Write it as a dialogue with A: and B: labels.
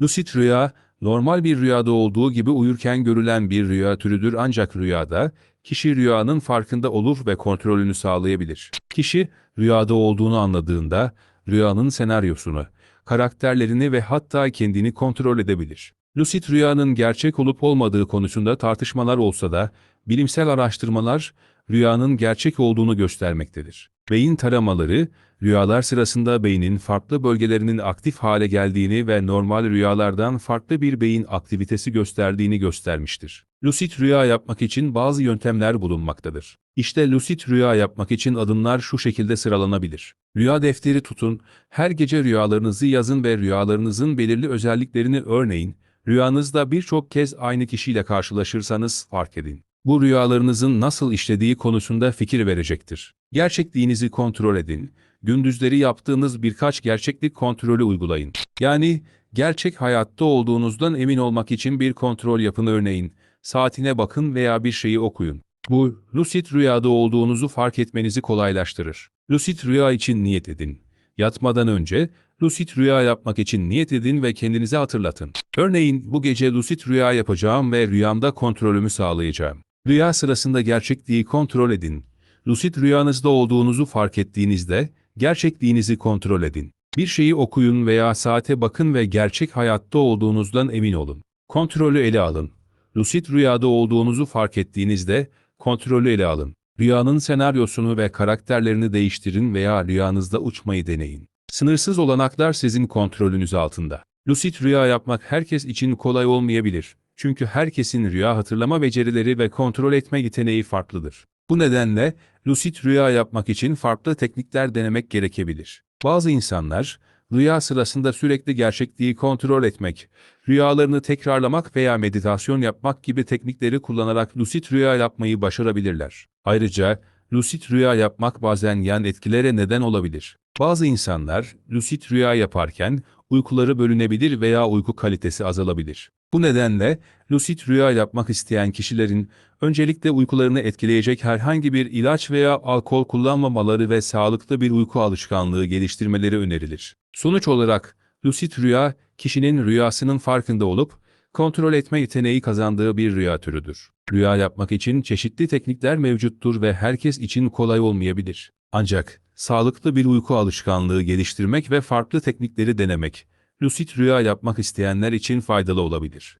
A: Lucid rüya, normal bir rüyada olduğu gibi uyurken görülen bir rüya türüdür ancak rüyada, kişi rüyanın farkında olur ve kontrolünü sağlayabilir. Kişi, rüyada olduğunu anladığında, rüyanın senaryosunu, karakterlerini ve hatta kendini kontrol edebilir. Lucid rüyanın gerçek olup olmadığı konusunda tartışmalar olsa da, bilimsel araştırmalar, rüyanın gerçek olduğunu göstermektedir. Beyin taramaları, rüyalar sırasında beynin farklı bölgelerinin aktif hale geldiğini ve normal rüyalardan farklı bir beyin aktivitesi gösterdiğini göstermiştir. Lucid rüya yapmak için bazı yöntemler bulunmaktadır. İşte lucid rüya yapmak için adımlar şu şekilde sıralanabilir. Rüya defteri tutun, her gece rüyalarınızı yazın ve rüyalarınızın belirli özelliklerini örneğin, rüyanızda birçok kez aynı kişiyle karşılaşırsanız fark edin. Bu rüyalarınızın nasıl işlediği konusunda fikir verecektir. Gerçekliğinizi kontrol edin. Gündüzleri yaptığınız birkaç gerçeklik kontrolü uygulayın. Yani gerçek hayatta olduğunuzdan emin olmak için bir kontrol yapın örneğin. Saatine bakın veya bir şeyi okuyun. Bu, lucid rüyada olduğunuzu fark etmenizi kolaylaştırır. Lucid rüya için niyet edin. Yatmadan önce, lucid rüya yapmak için niyet edin ve kendinize hatırlatın. Örneğin, bu gece lucid rüya yapacağım ve rüyamda kontrolümü sağlayacağım. Rüya sırasında gerçekliği kontrol edin. Lucid rüyanızda olduğunuzu fark ettiğinizde, gerçekliğinizi kontrol edin. Bir şeyi okuyun veya saate bakın ve gerçek hayatta olduğunuzdan emin olun. Kontrolü ele alın. Lucid rüyada olduğunuzu fark ettiğinizde, kontrolü ele alın. Rüyanın senaryosunu ve karakterlerini değiştirin veya rüyanızda uçmayı deneyin. Sınırsız olanaklar sizin kontrolünüz altında. Lucid rüya yapmak herkes için kolay olmayabilir. Çünkü herkesin rüya hatırlama becerileri ve kontrol etme yeteneği farklıdır. Bu nedenle lucid rüya yapmak için farklı teknikler denemek gerekebilir. Bazı insanlar rüya sırasında sürekli gerçekliği kontrol etmek, rüyalarını tekrarlamak veya meditasyon yapmak gibi teknikleri kullanarak lucid rüya yapmayı başarabilirler. Ayrıca lucid rüya yapmak bazen yan etkilere neden olabilir. Bazı insanlar lucid rüya yaparken uykuları bölünebilir veya uyku kalitesi azalabilir. Bu nedenle lucid rüya yapmak isteyen kişilerin öncelikle uykularını etkileyecek herhangi bir ilaç veya alkol kullanmamaları ve sağlıklı bir uyku alışkanlığı geliştirmeleri önerilir. Sonuç olarak lucid rüya kişinin rüyasının farkında olup kontrol etme yeteneği kazandığı bir rüya türüdür. Rüya yapmak için çeşitli teknikler mevcuttur ve herkes için kolay olmayabilir. Ancak sağlıklı bir uyku alışkanlığı geliştirmek ve farklı teknikleri denemek, lucid rüya yapmak isteyenler için faydalı olabilir.